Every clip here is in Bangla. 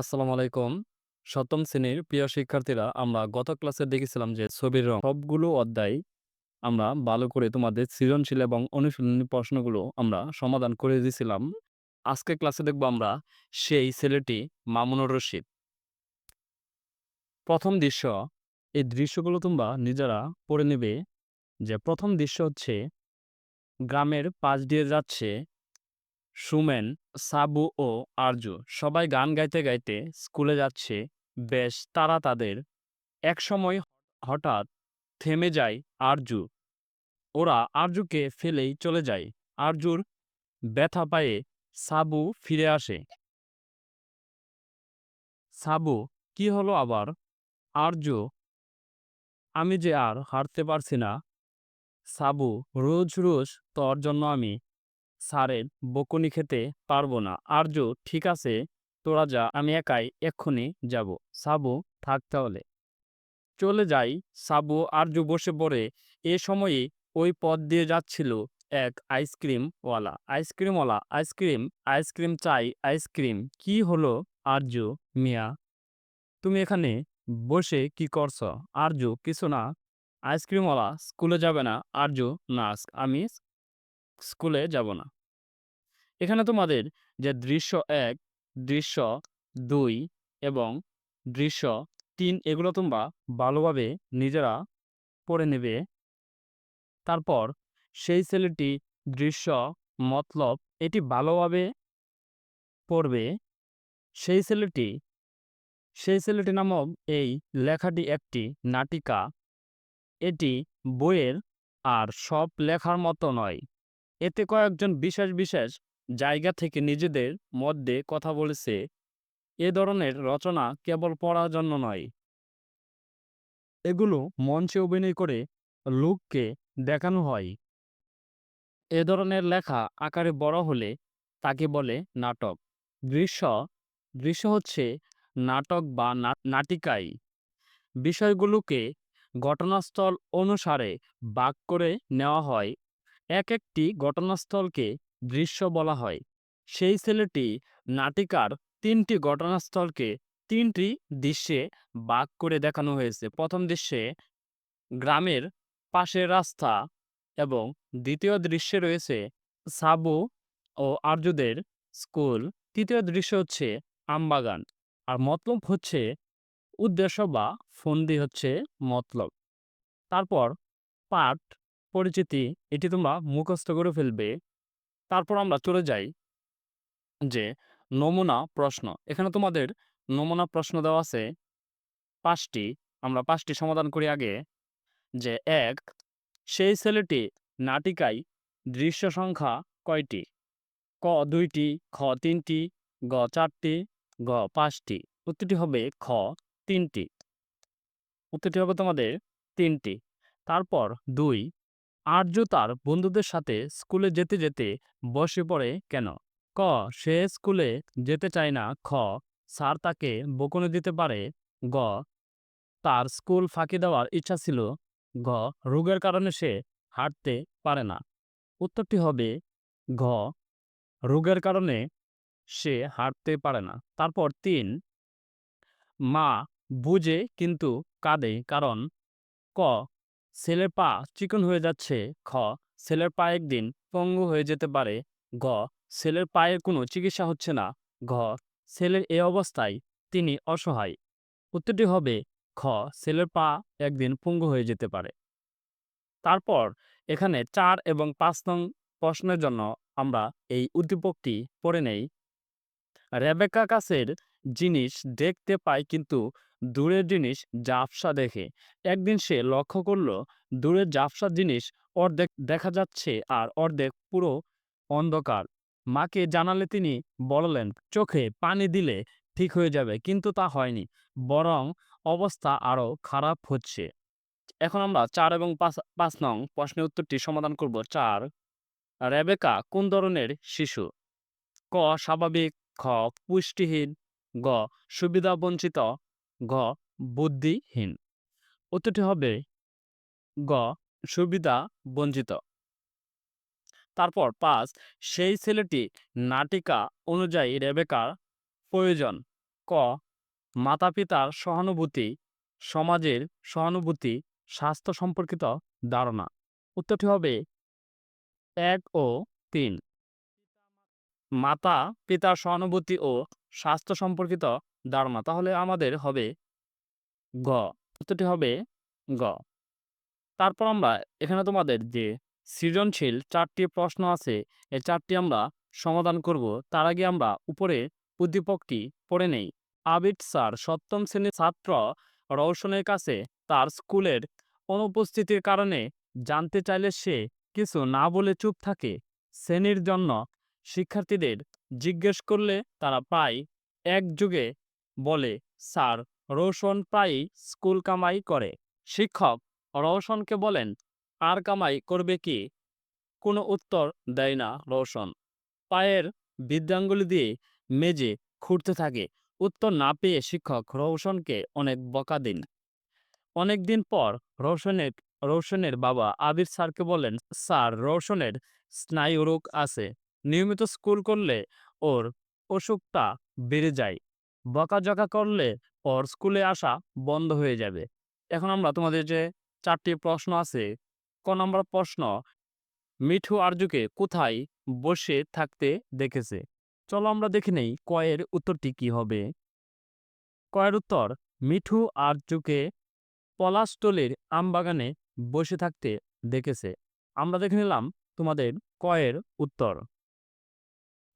আসসালামু আলাইকুম। সপ্তম শ্রেণির প্রিয় শিক্ষার্থীরা, আমরা গত ক্লাসে দেখেছিলাম যে ছবির রং সবগুলো অধ্যায় আমরা ভালো করে তোমাদের সৃজনশীল এবং অনুশীলনী প্রশ্নগুলো আমরা সমাধান করে দিয়েছিলাম। আজকের ক্লাসে দেখব আমরা সেই ছেলেটি মামুনুর রশিদ। প্রথম দৃশ্য, এই দৃশ্যগুলো তোমরা নিজেরা পড়ে নেবে যে প্রথম দৃশ্য হচ্ছে গ্রামের পাশ দিয়ে যাচ্ছে সুমেন, সাবু ও আরজু সবাই গান গাইতে গাইতে স্কুলে যাচ্ছে। বেশ, তারা তাদের একসময় হঠাৎ থেমে যায় আরজু। ওরা আরজুকে ফেলেই চলে যায়। আরজুর ব্যথা পায়ে সাবু ফিরে আসে। সাবু, কি হলো আবার? আরজু, আমি যে আর হারতে পারছি না। সাবু, রোজ রোজ তোর জন্য আমি স্যারের বকুনি খেতে পারব না। আর্য, ঠিক আছে, তোরা যা, আমি একাই এক্ষুনি যাব। সাবু, থাক তাহলে। চলে যাই। সাবু, আর্য বসে পড়ে। এ সময়ে ওই পথ দিয়ে যাচ্ছিল এক আইসক্রিমওয়ালা। আইসক্রিমওয়ালা, আইসক্রিম আইসক্রিম চাই, আইসক্রিম। কি হলো, আর্য, মিয়া? তুমি এখানে বসে কি করছ? আর্য, কিছু না। আইসক্রিমওয়ালা, স্কুলে যাবে না? আর্য না আমি স্কুলে যাব না। এখানে তোমাদের যে দৃশ্য এক, দৃশ্য দুই এবং দৃশ্য তিন এগুলো তোমরা ভালোভাবে নিজেরা পড়ে নেবে। তারপর সেই ছেলেটি দৃশ্য, মতলব এটি ভালোভাবে পড়বে। সেই ছেলেটি সেই ছেলেটি নামক এই লেখাটি একটি নাটিকা। এটি বইয়ের আর সব লেখার মতো নয়। এতে কয়েকজন বিশেষ বিশেষ জায়গা থেকে নিজেদের মধ্যে কথা বলেছে। এ ধরনের রচনা কেবল পড়ার জন্য নয়। এগুলো মঞ্চে অভিনয় করে লোককে দেখানো হয়। এ ধরনের লেখা আকারে বড় হলে তাকে বলে নাটক। দৃশ্য দৃশ্য হচ্ছে নাটক বা নাটিকাই। বিষয়গুলোকে ঘটনাস্থল অনুসারে বাক করে নেওয়া হয়। এক একটি ঘটনাস্থলকে দৃশ্য বলা হয়। সেই ছেলেটি নাটিকার তিনটি ঘটনাস্থলকে তিনটি দৃশ্যে বাক করে দেখানো হয়েছে। প্রথম দৃশ্যে গ্রামের পাশের রাস্তা এবং দ্বিতীয় দৃশ্যে রয়েছে সাবু ও আর্যদের স্কুল। তৃতীয় দৃশ্য হচ্ছে আমবাগান। আর মতলব হচ্ছে উদ্দেশ্য বা ফন্দি হচ্ছে মতলব। তারপর পাঠ পরিচিতি, এটি তোমরা মুখস্থ করে ফেলবে। তারপর আমরা চলে যাই যে নমুনা প্রশ্ন। এখানে তোমাদের নমুনা প্রশ্ন দেওয়া আছে পাঁচটি। আমরা পাঁচটি সমাধান করি আগে যে এক, সেই ছেলেটি নাটিকায় দৃশ্য সংখ্যা কয়টি? ক দুইটি, খ তিনটি, গ চারটি, গ পাঁচটি। উত্তরটি হবে খ তিনটি। উত্তরটি হবে তোমাদের তিনটি। তারপর দুই আর্য তার বন্ধুদের সাথে স্কুলে যেতে যেতে বসে পড়ে কেন? ক, সে স্কুলে যেতে চায় না। খ, স্যার তাকে বকুনে দিতে পারে। গ, তার স্কুল ফাঁকি দেওয়ার ইচ্ছা ছিল। গ রোগের কারণে সে হাঁটতে পারে না। উত্তরটি হবে ঘ, রোগের কারণে সে হাঁটতে পারে না। তারপর তিন, মা বুঝে কিন্তু কাঁদে। কারণ ক ছেলের পা চিকন হয়ে যাচ্ছে, খ, ছেলের পা একদিন পঙ্গু হয়ে যেতে পারে, গ, ছেলের পায়ের কোনো চিকিৎসা হচ্ছে না, ঘ, ছেলের এ অবস্থায় তিনি অসহায়। উত্তরটি হবে, খ, ছেলের পা একদিন পঙ্গু হয়ে যেতে পারে। তারপর এখানে চার এবং পাঁচ নং প্রশ্নের জন্য আমরা এই উদ্দীপকটি পড়ে নেই। রেবেকা কাছের জিনিস দেখতে পায় কিন্তু দূরের জিনিস জাফসা দেখে। একদিন সে লক্ষ্য করল, দূরের জাফসা জিনিস অর্ধেক দেখা যাচ্ছে আর অর্ধেক পুরো অন্ধকার। মাকে জানালে তিনি বললেন, চোখে পানি দিলে ঠিক হয়ে যাবে, কিন্তু তা হয়নি, বরং অবস্থা আরও খারাপ হচ্ছে। এখন আমরা চার এবং পাঁচ পাঁচ নং প্রশ্নের উত্তরটি সমাধান করব। চার, রেবেকা কোন ধরনের শিশু? ক, স্বাভাবিক, খ, পুষ্টিহীন গ সুবিধা বঞ্চিত গ বুদ্ধিহীন। উত্তরটি হবে গ সুবিধা বঞ্চিত। তারপর পাঁচ সেই ছেলেটি নাটিকা অনুযায়ী রেবেকার প্রয়োজন। ক মাতা-পিতার সহানুভূতি, সমাজের সহানুভূতি, স্বাস্থ্য সম্পর্কিত ধারণা। উত্তরটি হবে এক ও তিন। মাতা-পিতার সহানুভূতি ও স্বাস্থ্য সম্পর্কিত ধারণা। তাহলে আমাদের হবে গ। উত্তরটি হবে গ। তারপর আমরা এখানে তোমাদের যে সৃজনশীল চারটি প্রশ্ন আছে, এই চারটি আমরা সমাধান করব। তার আগে আমরা উপরে উদ্দীপকটি পড়ে নেই। আবিদ স্যার সপ্তম শ্রেণির ছাত্র রওশনের কাছে তার স্কুলের অনুপস্থিতির কারণে জানতে চাইলে সে কিছু না বলে চুপ থাকে। শ্রেণির জন্য শিক্ষার্থীদের জিজ্ঞেস করলে তারা প্রায় একযোগে বলে, স্যার রওশন প্রায়ই স্কুল কামাই করে। শিক্ষক রওশনকে বলেন, আর কামাই করবে কি? কোনো উত্তর দেয় না রওশন। পায়ের বৃদ্ধাঙ্গুলি দিয়ে মেঝে খুঁড়তে থাকে। উত্তর না পেয়ে শিক্ষক রওশনকে অনেক বকা দেন। অনেকদিন পর রওশনের রওশনের বাবা আবির স্যারকে বলেন, স্যার রওশনের স্নায়ুরোগ আছে। নিয়মিত স্কুল করলে ওর অসুখটা বেড়ে যায়। বকাঝকা করলে ওর স্কুলে আসা বন্ধ হয়ে যাবে। এখন আমরা তোমাদের যে চারটি প্রশ্ন আছে, ক নম্বর প্রশ্ন মিঠু আরজুকে কোথায় বসে থাকতে দেখেছে? চলো আমরা দেখে নেই কয়ের উত্তরটি কি হবে। কয়ের উত্তর মিঠু আরজুকে পলাশটলির আমবাগানে বসে থাকতে দেখেছে। আমরা দেখে নিলাম তোমাদের কয়ের উত্তর।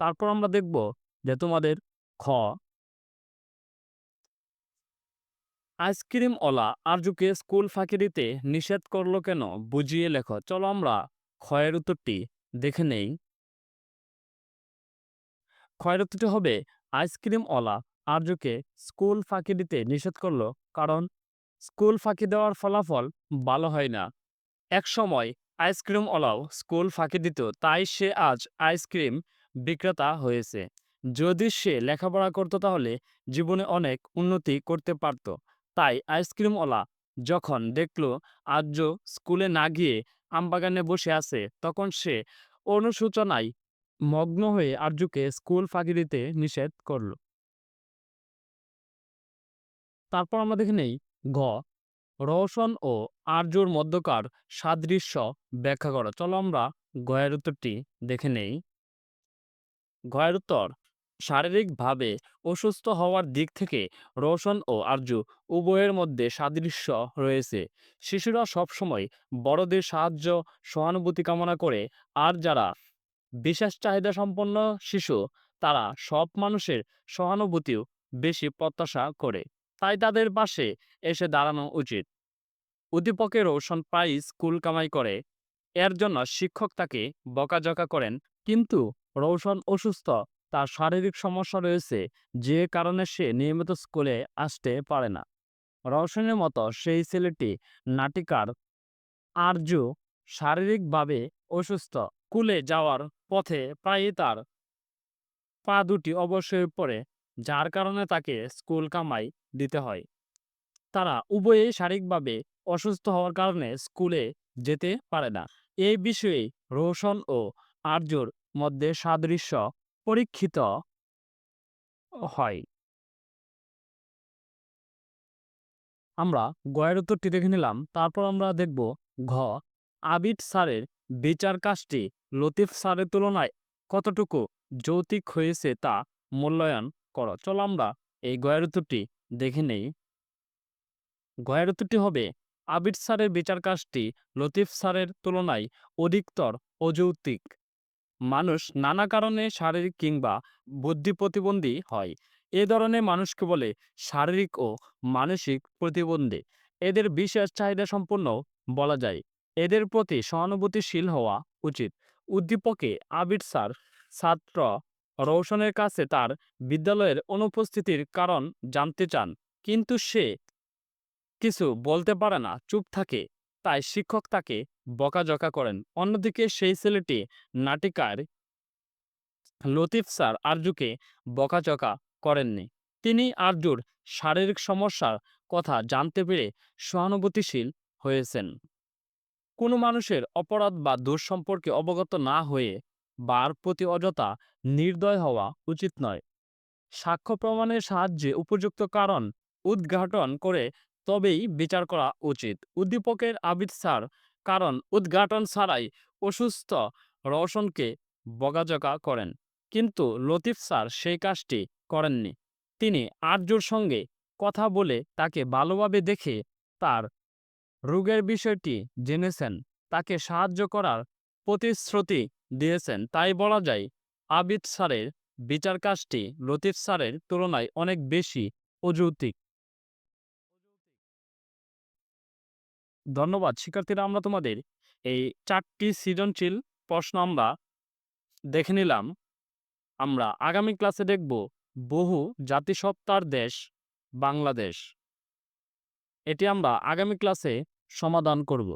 তারপর আমরা দেখব যে তোমাদের খ আইসক্রিমওয়ালা আরজুকে স্কুল ফাঁকি দিতে নিষেধ করল কেন বুঝিয়ে লেখো। চলো আমরা এর উত্তরটি দেখে নেই। ক্ষয়ের উত্তরটি হবে, আইসক্রিম আইসক্রিমওয়ালা আরজুকে স্কুল ফাঁকি দিতে নিষেধ করল কারণ স্কুল ফাঁকি দেওয়ার ফলাফল ভালো হয় না। এক একসময় আইসক্রিমওয়ালাও স্কুল ফাঁকি দিত, তাই সে আজ আইসক্রিম বিক্রেতা হয়েছে। যদি সে লেখাপড়া করত তাহলে জীবনে অনেক উন্নতি করতে পারত। তাই আইসক্রিমওয়ালা যখন দেখল আর্য স্কুলে না গিয়ে আমবাগানে বসে আছে, তখন সে অনুশোচনায় মগ্ন হয়ে আর্যকে স্কুল ফাঁকি দিতে নিষেধ করল। তারপর আমরা দেখে নেই ঘ, রওশন ও আর্যর মধ্যকার সাদৃশ্য ব্যাখ্যা করা চলো আমরা গ এর উত্তরটি দেখে নেই। ঘ এর উত্তর, শারীরিকভাবে অসুস্থ হওয়ার দিক থেকে রওশন ও আরজু উভয়ের মধ্যে সাদৃশ্য রয়েছে। শিশুরা সবসময় বড়দের সাহায্য, সহানুভূতি কামনা করে আর যারা বিশেষ চাহিদা সম্পন্ন শিশু, তারা সব মানুষের সহানুভূতিও বেশি প্রত্যাশা করে। তাই তাদের পাশে এসে দাঁড়ানো উচিত। উদ্দীপকে রওশন প্রায়ই স্কুল কামাই করে। এর জন্য শিক্ষক তাকে বকাঝকা করেন। কিন্তু রওশন অসুস্থ তার শারীরিক সমস্যা রয়েছে, যে কারণে সে নিয়মিত স্কুলে আসতে পারে না। রওশনের মতো সেই ছেলেটি নাটিকার আরজু শারীরিকভাবে অসুস্থ। স্কুলে যাওয়ার পথে প্রায়ই তার পা দুটি অবশ্যই পড়ে, যার কারণে তাকে স্কুল কামাই দিতে হয়। তারা উভয়েই শারীরিকভাবে অসুস্থ হওয়ার কারণে স্কুলে যেতে পারে না। এই বিষয়ে রওশন ও আরজুর মধ্যে সাদৃশ্য, পরীক্ষিত হয়। আমরা গ এর উত্তরটি দেখে নিলাম। তারপর আমরা দেখব ঘ, আবিদ স্যারের বিচার কাজটি লতিফ স্যারের তুলনায় কতটুকু যৌক্তিক হয়েছে তা মূল্যায়ন করো। চলো আমরা এই গ এর উত্তরটি দেখে নেই। গ এর উত্তরটি হবে, আবিদ স্যারের বিচার কাজটি লতিফ স্যারের তুলনায় অধিকতর অযৌক্তিক। মানুষ নানা কারণে শারীরিক কিংবা বুদ্ধি প্রতিবন্ধী হয়। এ ধরনের মানুষকে বলে শারীরিক ও মানসিক প্রতিবন্ধী। এদের বিশেষ চাহিদা সম্পন্ন বলা যায়। এদের প্রতি সহানুভূতিশীল হওয়া উচিত। উদ্দীপকে আবির স্যার, ছাত্র রওশনের কাছে তার বিদ্যালয়ের অনুপস্থিতির কারণ জানতে চান, কিন্তু সে কিছু বলতে পারে না, চুপ থাকে তাই শিক্ষক তাকে বকাঝকা করেন। অন্যদিকে সেই ছেলেটি নাটিকার লতিফ স্যার আরজুকে বকাঝকা করেননি। তিনি আরজুর শারীরিক সমস্যার কথা জানতে পেরে সহানুভূতিশীল হয়েছেন। কোনো মানুষের অপরাধ বা দোষ সম্পর্কে অবগত না হয়ে বার প্রতি অযথা নির্দয় হওয়া উচিত নয়। সাক্ষ্য প্রমাণের সাহায্যে উপযুক্ত কারণ উদ্ঘাটন করে তবেই বিচার করা উচিত। উদ্দীপকের আবিদ স্যার কারণ উদ্ঘাটন ছাড়াই অসুস্থ রওশনকে বকাঝকা করেন। কিন্তু লতিফ স্যার সেই কাজটি করেননি। তিনি আরজুর সঙ্গে কথা বলে তাকে ভালোভাবে দেখে তার রোগের বিষয়টি জেনেছেন। তাকে সাহায্য করার প্রতিশ্রুতি দিয়েছেন। তাই বলা যায়, আবিদ স্যারের বিচার কাজটি লতিফ স্যারের তুলনায় অনেক বেশি অযৌক্তিক। ধন্যবাদ। শিক্ষার্থীরা, আমরা তোমাদের এই চারটি সৃজনশীল প্রশ্ন আমরা দেখে নিলাম। আমরা আগামী ক্লাসে দেখব বহু জাতিসত্তার দেশ, বাংলাদেশ। এটি আমরা আগামী ক্লাসে সমাধান করব।